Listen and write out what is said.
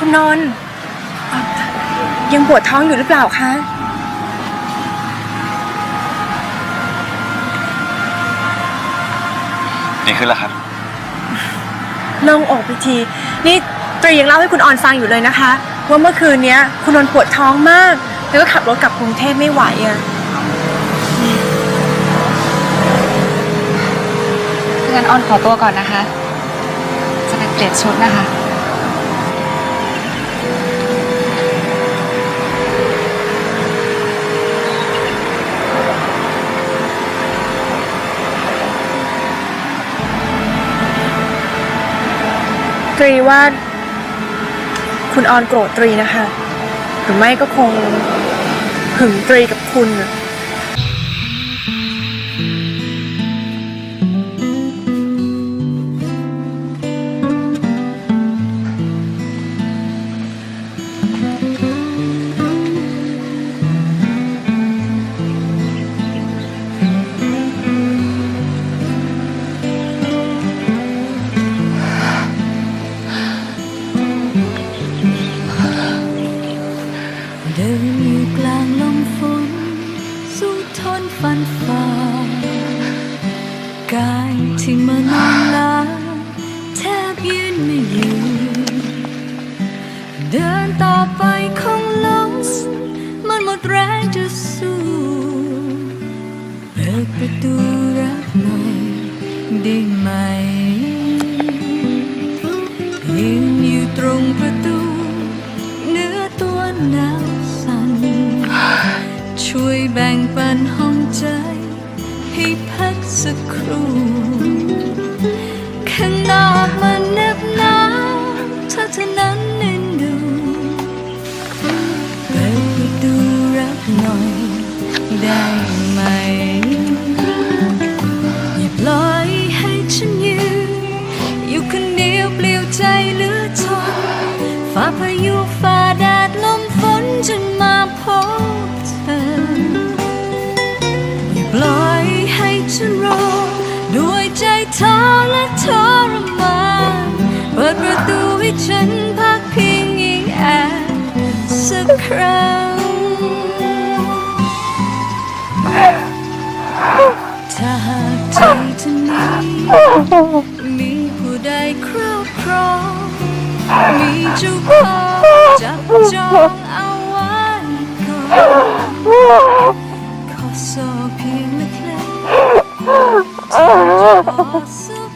คุณนนท์อะยังปวดท้องอยู่หรือเปล่าคะ ดีขึ้นแล้วครับ โล่งอกไปทีนี่ตรียังเล่าให้คุณออนฟังอยู่เลยนะคะ ว่าเมื่อคืนเนี้ย คุณนนท์ปวดท้องมาก แล้วก็ขับรถกลับกรุงเทพไม่ไหวอะงั้นออนขอตัวก่อนนะคะ จะไปเปลี่ยนชุดนะคะ ตรีว่า คุณออนโกรธตรีนะคะ หรือไม่ก็คงหึงตรีกับคุณ ดินอยู่กลางลมฝน สู้ทนฟันฝ่ากายที่มานอนลาแทบยืนไม่อยู่ เดินต่อไปคงล้มมันหมดแรงจะสู้เปิดประตูรักหน่อยได้ไหมยืนอยู่ตรงประ ช่วยแบ่งปันห้องใจ ให้พักสักครู่ ข้างนอกมันเน็บหนาวถ้าเธอนั้นเอ็นดูเปิดประตูรักหน่อยได้ไหม อย่าปล่อยให้ฉันยืนอยู่คนเดียวเปลี่ยวใจเหลือทนฝ่าพายุฝ่า ท้อและทรมานเปิดประตูให้ฉันพักพิงยิงแอบสักครั้ง ถ้าหากใจเธอนี้มีผู้ใดครอบครอง มีเจ้าของจับจองเอาไว้ก่อนขอสอบเพียงเล็กๆ 啊